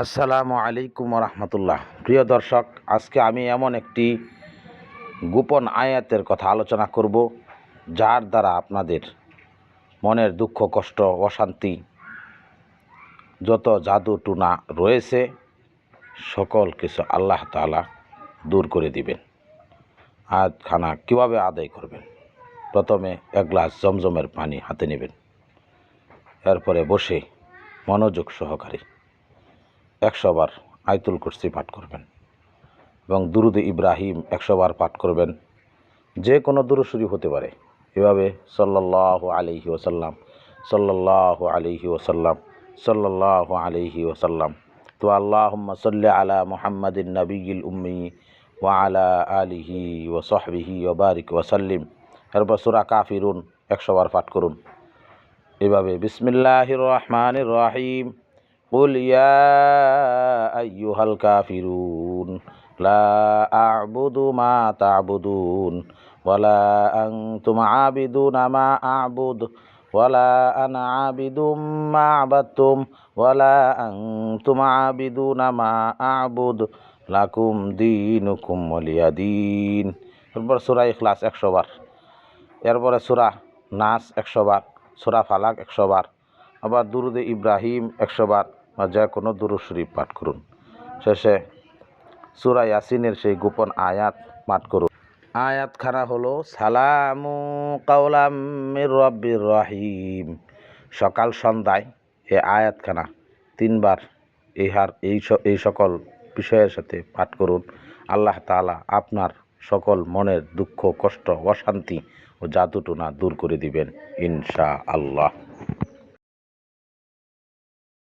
আসসালামু আলাইকুম রহমতুল্লাহ প্রিয় দর্শক, আজকে আমি এমন একটি গোপন আয়াতের কথা আলোচনা করব, যার দ্বারা আপনাদের মনের দুঃখ, কষ্ট, অশান্তি যত জাদু টুনা রয়েছে, সকল কিছু আল্লাহ তাআলা দূর করে দিবেন। আজ খানা কীভাবে আদায় করবেন? প্রথমে এক গ্লাস জমজমের পানি হাতে নেবেন। এরপরে বসে মনোযোগ সহকারে একশো বার আয়তুল কুরসি পাঠ করবেন এবং দুরুদ ইব্রাহিম একশো বার পাঠ করবেন। যে কোনো দুরুসুরি হতে পারে। এভাবে সাল্লাহ আলিহি ওসাল্লাম সাল্লাহ আলিহি ওসাল্লাম সাল্লাহ আলিহি ওসাল্লাম তো আল্লাহ সাল্লি আলা মুহাম্মাদিন নবীল উম্মি ওয়া আলা আলিহি ও সহবিহি ও বারিক ওসাল্লিম এরপর সুরা কাফিরুন একশো বার পাঠ করুন। এভাবে বিসমিল্লাহির রহমানির রহিম। قل يا أيها الكافرون لا أعبد ما تعبدون ولا أنتم عابدون ما أعبد ولا أنا عابد ما عبدتم ولا أنتم عابدون ما أعبد لكم دينكم ولي دين এরপর সুরা ইখলাস একশো বার এরপরে সুরা নাস একশো বার সুরা ফালাক একশো বার আবার দুরুদে ইব্রাহিম একশো বার বা যে কোনো দুরু পাঠ করুন। শেষে সুরা ইয়াসিনের সেই গোপন আয়াত পাঠ করুন। আয়াতখানা হলো, সালামু কাউলাম রব্বির রহিম। সকাল সন্ধ্যায় এই আয়াতখানা তিনবার ইহার এই এই সকল বিষয়ের সাথে পাঠ করুন। আল্লাহ তাআলা আপনার সকল মনের দুঃখ, কষ্ট, অশান্তি ও জাদুটুনা দূর করে দিবেন ইনশা আল্লাহ